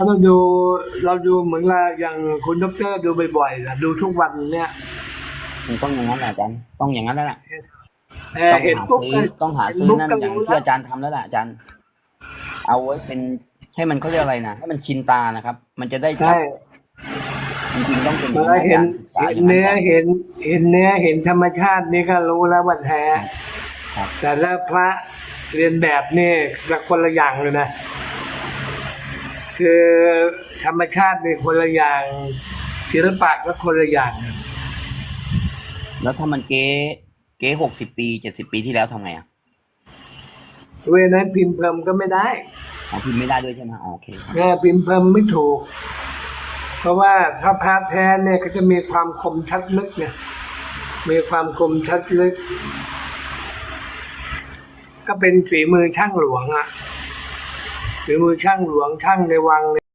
ถ้าเราดูเราดูเหมือนว่าอย่างคุณดอกเตอรดูบ่อยๆนะดูทุกวันเนี่ยมันต้องอย่างนั้นแหละอาจารย์ต้องอย่างนั้นแล้วแหละเออต้องเห็นหาปุ๊บซื้อต้องหาซื้อนั่นเห็อย่างปุ๊บก็ที่รู้อาจารย์ทำแล้วแหละอาจารย์ เอาไว้เป็นให้มันเขาเรียกอะไรนะให้มันชินตานะครับ มันจะได้จัใช่บจริงๆต้องเป็นอเวย่างลานั้นเห็นอาจารย์ศึกษาเห็อนย่างนั้นเนื้อก่อนเห็นเห็นเนื้อเห็นธรรมชาตินี่ก็รู้แล้วว่าแท้ครับ แต่ถ้าพระเรียนแบบนี่จะคนละอย่างเลยนะ คือธรรมชาตินี่คนละอย่างศิลปะก็คนละอย่างแล้วถ้ามันเก๊เก๊หกสิบปีเจ็ดสิบปีที่แล้วทำไงอะเวลานั้นพิมพ์เพิ่มก็ไม่ได้อ๋อพิมพ์ไม่ได้ด้วยใช่ไหมอ๋อโอเคครับแง่พิมพ์เพิ่มไม่ถูก เพราะว่าถ้าพาร์ทแท้เนี่ยก็จะมีความคมชัดลึกเนี่ยมีความคมชัดลึก ก็เป็นฝีมือช่างหลวงอะ ฝีมือช่างหลวงช่างในวัง